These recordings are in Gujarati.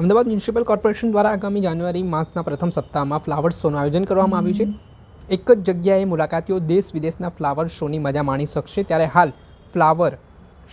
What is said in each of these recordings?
અમદાવાદ મ્યુનિસિપલ કોર્પોરેશન દ્વારા આગામી જાન્યુઆરી માસના પ્રથમ સપ્તાહમાં ફ્લાવર શોનું આયોજન કરવામાં આવ્યું છે. એક જ જગ્યાએ મુલાકાતીઓ દેશ વિદેશના ફ્લાવર શોની મજા માણી શકશે, ત્યારે હાલ ફ્લાવર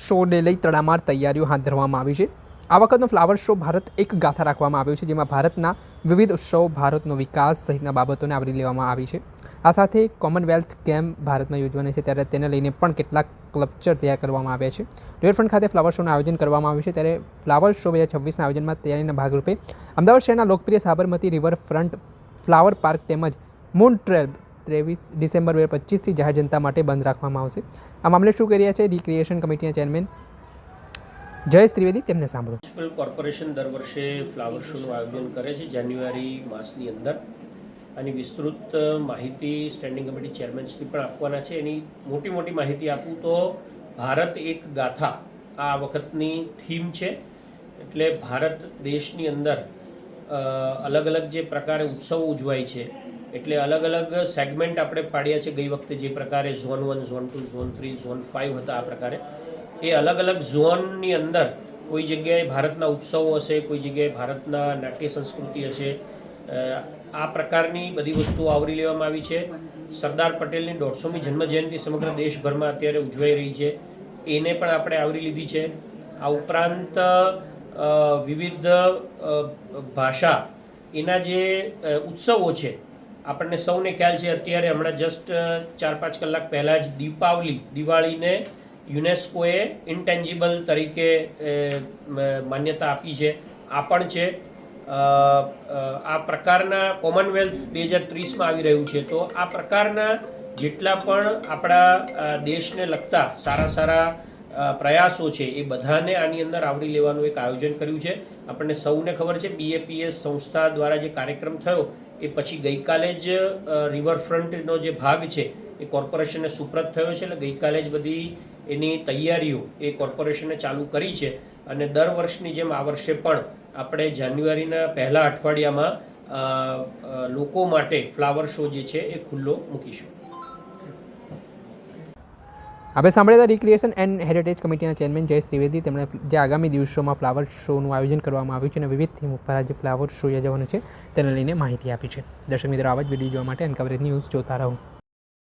શોને લઈ તડામાર તૈયારીઓ હાથ ધરવામાં આવી છે. આ વખતનો ફ્લાવર શો ભારત એક ગાથા રાખવામાં આવ્યો છે, જેમાં ભારતના વિવિધ ઉત્સવો, ભારતનો વિકાસ સહિતના બાબતોને આવરી લેવામાં આવી છે. આ સાથે કોમનવેલ્થ ગેમ ભારતમાં યોજવાની છે, ત્યારે તેને લઈને પણ કેટલાક ક્લબચર તૈયાર કરવામાં આવ્યા છે. રિવરફ્રન્ટ ખાતે ફ્લાવર શોનું આયોજન કરવામાં આવ્યું છે, ત્યારે ફ્લાવર શો બે હજાર છવ્વીસના આયોજનમાં તૈયારીના ભાગરૂપે અમદાવાદ શહેરના લોકપ્રિય સાબરમતી રિવરફ્રન્ટ ફ્લાવર પાર્ક તેમજ મૂન ટ્રેલ ત્રેવીસ ડિસેમ્બર બે હજાર પચીસથી જાહેર જનતા માટે બંધ રાખવામાં આવશે. આ મામલે શું કરી રહ્યા છે, રિક્રિએશન કમિટીના ચેરમેન જયેશ ત્રિવેદી, તેમને સાંભળો. મ્યુનિસિપલ કોર્પોરેશન દર વર્ષે ફ્લાવર શોનું આયોજન કરે છે જાન્યુઆરી માસની અંદર. આની વિસ્તૃત માહિતી સ્ટેન્ડિંગ કમિટી ચેરમેનશ્રી પણ આપવાના છે. એની મોટી મોટી માહિતી આપું તો ભારત એક ગાથા આ વખતની થીમ છે. એટલે ભારત દેશની અંદર અલગ અલગ જે પ્રકારે ઉત્સવો ઉજવાય છે, એટલે અલગ અલગ સેગમેન્ટ આપણે પાડ્યા છે. ગઈ વખતે જે પ્રકારે zone one zone two zone three zone five હતા આ પ્રકારે. એ અલગ અલગ ઝોનની અંદર કોઈ જગ્યાએ ભારતના ઉત્સવો હશે, કોઈ જગ્યાએ ભારતના નાટ્ય સંસ્કૃતિ હશે આ પ્રકારની બધી વસ્તુઓ આવરી લેવામાં આવી છે. સરદાર પટેલની દોઢસોમી જન્મજયંતિ સમગ્ર દેશભરમાં અત્યારે ઉજવાઈ રહી છે. એને પણ આપણે આવરી લીધી છે. આ ઉપરાંત વિવિધ ભાષા, એના જે ઉત્સવો છે, આપણને સૌને ખ્યાલ છે, અત્યારે હમણાં જસ્ટ ચાર પાંચ કલાક પહેલાં જ દીપાવલી, દિવાળીને યુનેસ્કોએ ઇન્ટેન્જિબલ તરીકે માન્યતા આપી છે. આ પણ છે. આ પ્રકારના કોમનવેલ્થ બે હજાર ત્રીસમાં આવી રહ્યું છે. તો આ પ્રકારના જેટલા પણ આપણા દેશને લગતા સારા સારા પ્રયાસો છે, એ બધાને આની અંદર આવરી લેવાનું એક આયોજન કર્યું છે. આપણને સૌને ખબર છે બીએપીએસ સંસ્થા દ્વારા જે કાર્યક્રમ થયો, એ પછી ગઈકાલે જ રિવરફ્રન્ટનો જે ભાગ છે, એ કોર્પોરેશનને સુપ્રત થયો છે. એટલે ગઈકાલે જ બધી એની તૈયારીઓ એ કોર્પોરેશને ચાલુ કરી છે. અને દર વર્ષની જેમ આ વર્ષે પણ આપણે જાન્યુઆરીના પહેલા અઠવાડિયામાં લોકો માટે ફ્લાવર શો જે છે એ ખુલ્લો મૂકીશું. આપણે સાંભળ્યા રિક્રિએશન એન્ડ હેરિટેજ કમિટીના ચેરમેન જયેશ ત્રિવેદી. તેમણે જે આગામી દિવસોમાં ફ્લાવર શોનું આયોજન કરવામાં આવ્યું છે અને વિવિધ થીમ ઉપર આજે ફ્લાવર શો યોજવાનો છે. તેને લઈને માહિતી આપી છે. દર્શક મિત્રો, આવા જ વીડિયો જોવા માટે અનકવરેજ ન્યૂઝ જોતા રહો.